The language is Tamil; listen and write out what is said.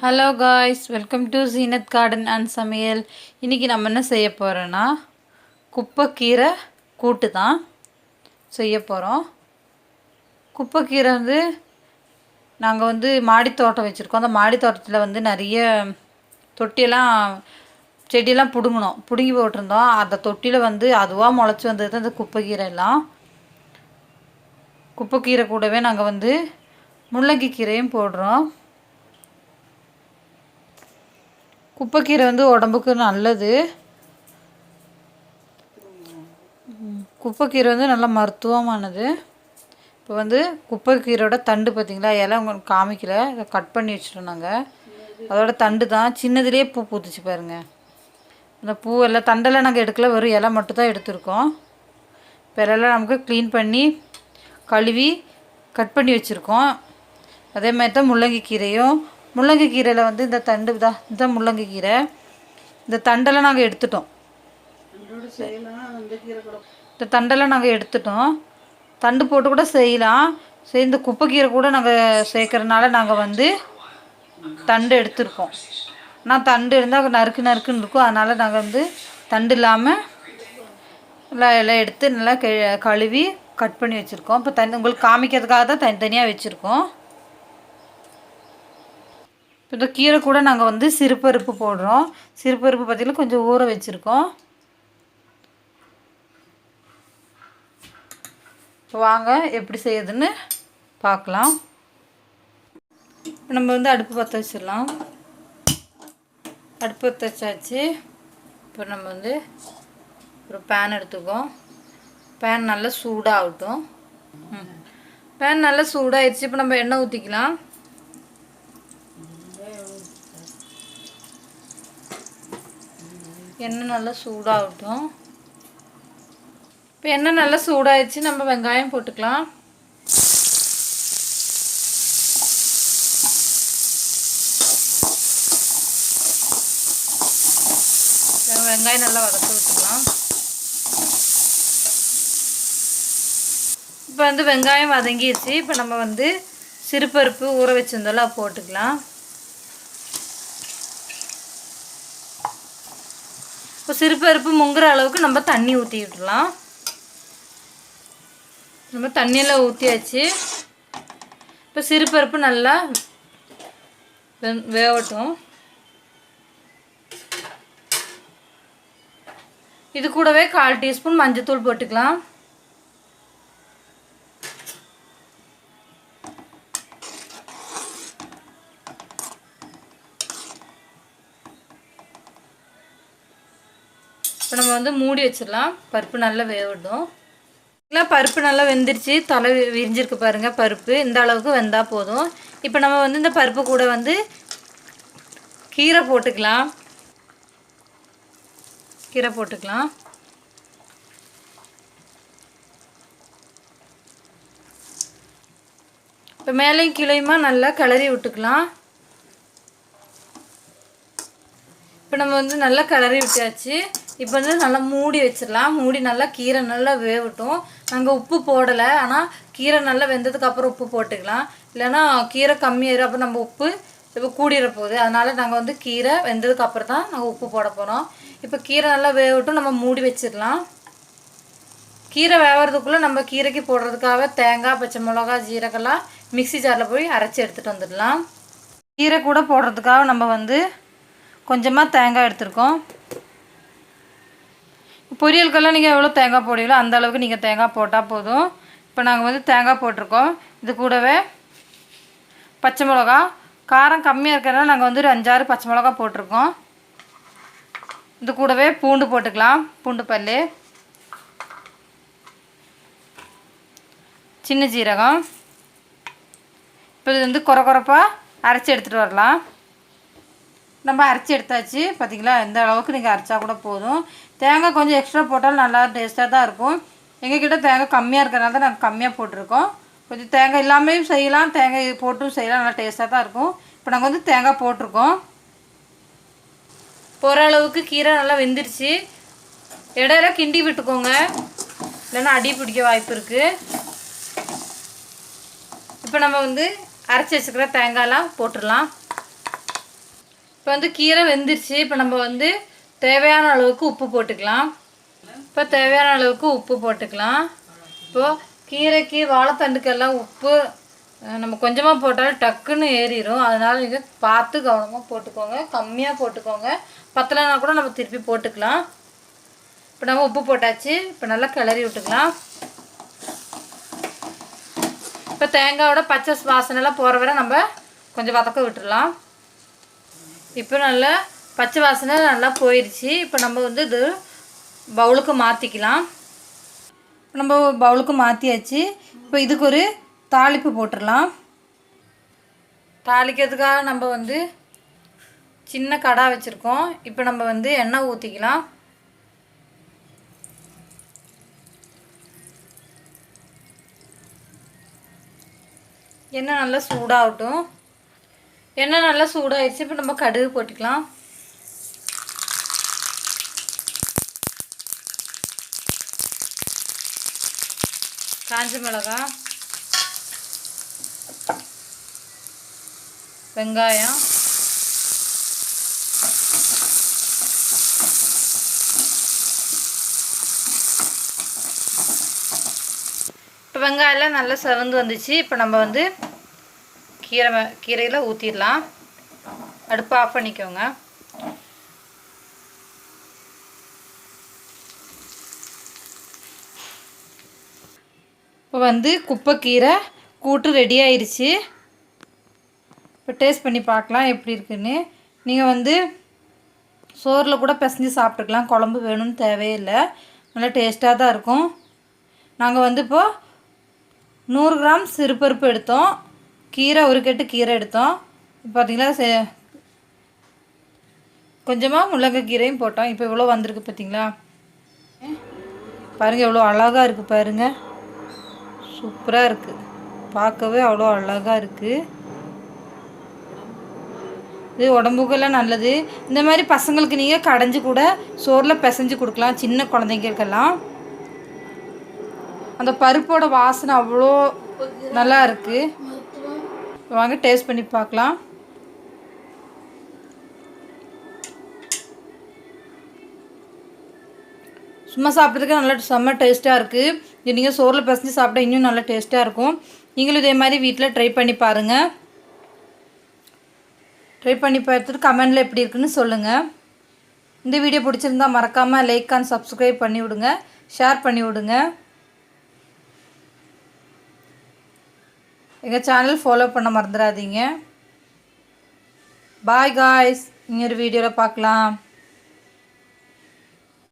Hello guys welcome to Seenath garden and சமையல் இன்றைக்கி நம்ம என்ன செய்ய போகிறோன்னா குப்பைக்கீரை கூட்டு தான் செய்ய போகிறோம் குப்பைக்கீரை வந்து நாங்கள் வந்து மாடித்தோட்டம் வச்சுருக்கோம். அந்த மாடித்தோட்டத்தில் வந்து நிறைய தொட்டியெல்லாம் செடியெல்லாம் பிடுங்கணும் பிடுங்கி போட்டிருந்தோம். அந்த தொட்டியில் வந்து அதுவாக முளைச்சி வந்தது தான் இந்த குப்பைக்கீரை எல்லாம். குப்பைக்கீரை கூடவே நாங்கள் வந்து முள்ளங்கி கீரையும் போடுறோம். குப்பைக்கீரை வந்து உடம்புக்கு நல்லது. குப்பைக்கீரை வந்து நல்லா மருத்துவமானது. இப்போ வந்து குப்பைக்கீரோட தண்டு பார்த்தீங்களா இலை உங்களுக்கு காமிக்கல. இதை கட் பண்ணி வச்சுட்டோம் நாங்கள் அதோட தண்டு தான் சின்னதுலேயே பூ பூத்துச்சு பாருங்கள் இந்த பூ பூவெல்லாம் தண்டெல்லாம் நாங்கள் எடுக்கல. வெறும் இலை மட்டும் தான் எடுத்திருக்கோம். இப்போ இலையெல்லாம் நமக்கு க்ளீன் பண்ணி கழுவி கட் பண்ணி வச்சுருக்கோம். அதே மாதிரி தான் முள்ளங்கி கீரையும் முள்ளங்கி கீரையில் வந்து இந்த தண்டு தான் இதுதான் முள்ளங்கி கீரை இந்த தண்டெல்லாம் நாங்கள் எடுத்துட்டோம். இந்த தண்டெல்லாம் நாங்கள் எடுத்துட்டோம். தண்டு போட்டு கூட செய்யலாம். சரி இந்த குப்பைக்கீரை கூட நாங்கள் சேர்க்கறனால நாங்கள் வந்து தண்டு எடுத்திருக்கோம். ஆனால் தண்டு இருந்தால் நறுக்கு நறுக்குன்னு இருக்கும். அதனால் நாங்கள் வந்து தண்டு இல்லாமல் நல்லா எல்லாம் எடுத்து நல்லா கெ கழுவி கட் பண்ணி வச்சுருக்கோம். இப்போ தனி உங்களுக்கு காமிக்கிறதுக்காக தான் தனித்தனியாக வச்சுருக்கோம். இப்போ இந்த கீரை கூட நாங்கள் வந்து சிறுபருப்பு போடுறோம். சிறுபருப்பு பார்த்திங்கன்னா கொஞ்சம் ஊற வச்சுருக்கோம். இப்போ வாங்க எப்படி செய்யுதுன்னு பார்க்கலாம் இப்போ நம்ம வந்து அடுப்பு பற்ற வச்சிடலாம். அடுப்பு பற்ற வச்சாச்சு. இப்போ நம்ம வந்து ஒரு பேன் எடுத்துக்கோம் பேன் நல்லா சூடாகட்டும். ம். பேன் நல்லா சூடாகிடுச்சு இப்போ நம்ம எண்ணெய் ஊற்றிக்கலாம் எண்ணெய் நல்லா சூடாகட்டும். இப்போ எண்ணெய் நல்லா சூடாயிடுச்சு நம்ம வெங்காயம் போட்டுக்கலாம். வெங்காயம் நல்லா வதக்க விட்டுக்கலாம். இப்போ வந்து வெங்காயம் வதங்கிடுச்சு. இப்போ நம்ம வந்து சிறுபருப்பு ஊற வச்சிருந்தோம்ல போட்டுக்கலாம். இப்போ சிறுபருப்பு முங்குற அளவுக்கு நம்ம தண்ணி ஊற்றி விட்டுலாம் நம்ம தண்ணியெல்லாம் ஊற்றியாச்சு இப்போ சிறுபருப்பு நல்லா வெ- வேகட்டும் இது கூடவே கால் டீஸ்பூன் மஞ்சத்தூள் போட்டுக்கலாம். இப்போ நம்ம வந்து மூடி வச்சிடலாம். பருப்பு நல்லா வேவிடும் இல்லை பருப்பு நல்லா வெந்துருச்சு. தலை விரிஞ்சிருக்கு பாருங்க பருப்பு. இந்த அளவுக்கு வெந்தால் போதும். இப்போ நம்ம வந்து இந்த பருப்பு கூட வந்து கீரை போட்டுக்கலாம். கீரை போட்டுக்கலாம். இப்போ மேலேயும் கீழையுமா நல்லா கிளறி விட்டுக்கலாம். இப்போ நம்ம வந்து நல்லா கிளறி விட்டாச்சு. இப்போ வந்து நல்லா மூடி வச்சிடலாம். மூடி நல்லா கீரை நல்லா வேகட்டும் நாங்கள் உப்பு போடலை. ஆனால் கீரை நல்லா வெந்ததுக்கு அப்புறம் உப்பு போட்டுக்கலாம். இல்லைன்னா கீரை கம்மியாயிரும் அப்போ நம்ம உப்பு இப்போ கூடிற போகுது அதனால நாங்கள் வந்து கீரை வெந்ததுக்கு அப்புறம் தான் நாங்கள் உப்பு போட போகிறோம் இப்போ கீரை நல்லா வேகட்டும் நம்ம மூடி வச்சிடலாம். கீரை வேவறதுக்குள்ளே நம்ம கீரைக்கு போடுறதுக்காக தேங்காய் பச்சை மிளகா ஜீரகெல்லாம் மிக்ஸி ஜாரில் போய் அரைச்சி எடுத்துகிட்டு வந்துடலாம். கீரை கூட போடுறதுக்காக நம்ம வந்து கொஞ்சமாக தேங்காய் எடுத்துருக்கோம். பொரியலுக்கெல்லாம் நீங்கள் எவ்வளோ தேங்காய் போடுவீங்களோ அந்த அளவுக்கு நீங்கள் தேங்காய் போட்டால் போதும். இப்போ நாங்கள் வந்து தேங்காய் போட்டிருக்கோம். இது கூடவே பச்சை மிளகா. காரம் கம்மியாக இருக்கிறனால நாங்கள் வந்து ஒரு அஞ்சாறு பச்சை மிளகா போட்டிருக்கோம். இது கூடவே பூண்டு போட்டுக்கலாம். பூண்டு பல்லு. சின்ன ஜீரகம். இப்போ இது வந்து குறை குறைப்பாக அரைச்சி எடுத்துகிட்டு வரலாம். நம்ம அரைச்சி எடுத்தாச்சு. பார்த்தீங்களா இந்த அளவுக்கு நீங்கள் அரைச்சா கூட போதும். தேங்காய் கொஞ்சம் எக்ஸ்ட்ரா போட்டாலும் நல்லா டேஸ்ட்டாக தான் இருக்கும். எங்ககிட்ட தேங்காய் கம்மியாக இருக்கிறனால தான் நாங்கள் கம்மியாக போட்டிருக்கோம். கொஞ்சம் தேங்காய் இல்லாமையும் செய்யலாம். தேங்காய் போட்டும் செய்யலாம். நல்லா டேஸ்ட்டாக தான் இருக்கும். இப்போ நாங்கள் வந்து தேங்காய் போட்டிருக்கோம். ஓரளவுக்கு கீரை நல்லா வெந்துருச்சு. இடையில கிண்டி விட்டுக்கோங்க. இல்லைன்னா அடி பிடிக்க வாய்ப்பு இருக்குது இப்போ நம்ம வந்து அரைச்சி வச்சுக்கிற தேங்காயெலாம் போட்டுடலாம். இப்போ வந்து கீரை வெந்துருச்சு. இப்போ நம்ம வந்து தேவையான அளவுக்கு உப்பு போட்டுக்கலாம். இப்போ தேவையான அளவுக்கு உப்பு போட்டுக்கலாம். இப்போது கீரைக்கு வாழைத்தண்டுக்கெல்லாம் உப்பு நம்ம கொஞ்சமாக போட்டாலும் டக்குன்னு ஏறிடும் அதனால் நீங்கள் பார்த்து கவனமாக போட்டுக்கோங்க. கம்மியாக போட்டுக்கோங்க. பத்தலைனா கூட நம்ம திருப்பி போட்டுக்கலாம். இப்போ நம்ம உப்பு போட்டாச்சு. இப்போ நல்லா கிளறி விட்டுக்கலாம். இப்போ தேங்காயோட பச்சை வாசனைலாம் போகிற வரை நம்ம கொஞ்சம் வதக்க விட்டுடலாம் இப்போ நல்லா பச்சை வாசனை நல்லா போயிடுச்சு இப்போ நம்ம வந்து இது பவுலுக்கு மாற்றிக்கலாம் நம்ம பவுலுக்கு மாற்றியாச்சு இப்போ இதுக்கு ஒரு தாளிப்பு போட்டுடலாம் தாளிக்கிறதுக்காக நம்ம வந்து சின்ன கடா வச்சுருக்கோம். இப்போ நம்ம வந்து எண்ணெய் ஊற்றிக்கலாம் எண்ணெய் நல்லா சூடாகட்டும். எண்ணெய் நல்லா சூடாகிடுச்சு இப்போ நம்ம கடுகு போட்டுக்கலாம். காஞ்ச மிளகாய் வெங்காயம். இப்போ வெங்காயம்லாம் நல்லா செவந்து வந்துச்சு. இப்போ நம்ம வந்து கீரை கீரையில் ஊற்றிடலாம் அடுப்பு ஆஃப் பண்ணிக்கோங்க. இப்போ வந்து குப்பைக்கீரை கூட்டு ரெடி ஆயிடுச்சு இப்போ டேஸ்ட் பண்ணி பார்க்கலாம் எப்படி இருக்குன்னு. நீங்கள் வந்து சோறில் கூட பிசைஞ்சு சாப்பிட்டுக்கலாம். குழம்பு வேணும்னு தேவையில்லை. நல்லா டேஸ்ட்டாக தான் இருக்கும். நாங்கள் வந்து இப்போது நூறு கிராம் சிறுபருப்பு எடுத்தோம். கீரை ஒரு கட்டு கீரை எடுத்தோம். பார்த்தீங்களா சே கொஞ்சமாக முள்ளங்க கீரையும் போட்டோம். இப்போ இவ்வளோ வந்திருக்கு பார்த்தீங்களா பாருங்கள் எவ்வளோ அழகாக இருக்குது பாருங்கள் சூப்பராக இருக்குது பார்க்கவே அவ்வளோ அழகாக இருக்குது இது உடம்புக்கெல்லாம் நல்லது. இந்த மாதிரி பசங்களுக்கு நீங்கள் கடைஞ்சி கூட சோறில் பிசைஞ்சு கொடுக்கலாம். சின்ன குழந்தைங்களுக்கெல்லாம். அந்த பருப்போட வாசனை அவ்வளோ நல்லா இருக்குது வாங்க டேஸ்ட் பண்ணி பார்க்கலாம். சும்மா சாப்பிட்றதுக்கு நல்லா செம்ம டேஸ்ட்டாக இருக்குது நீங்கள் சோறில் பசஞ்சு சாப்பிட்டா இன்னும் நல்லா டேஸ்ட்டாக இருக்கும். நீங்களும் இதே மாதிரி வீட்டில் ட்ரை பண்ணி பாருங்கள் ட்ரை பண்ணி பார்த்துட்டு கமெண்டில் எப்படி இருக்குன்னு சொல்லுங்கள் இந்த வீடியோ பிடிச்சிருந்தா மறக்காமல் லைக் அண்ட் சப்ஸ்கிரைப் பண்ணி விடுங்க ஷேர் பண்ணி விடுங்க எங்கள் சேனல் ஃபாலோ பண்ண மறந்துடாதீங்க பாய் காய்ஸ் இன்னொரு வீடியோவில் பார்க்கலாம்.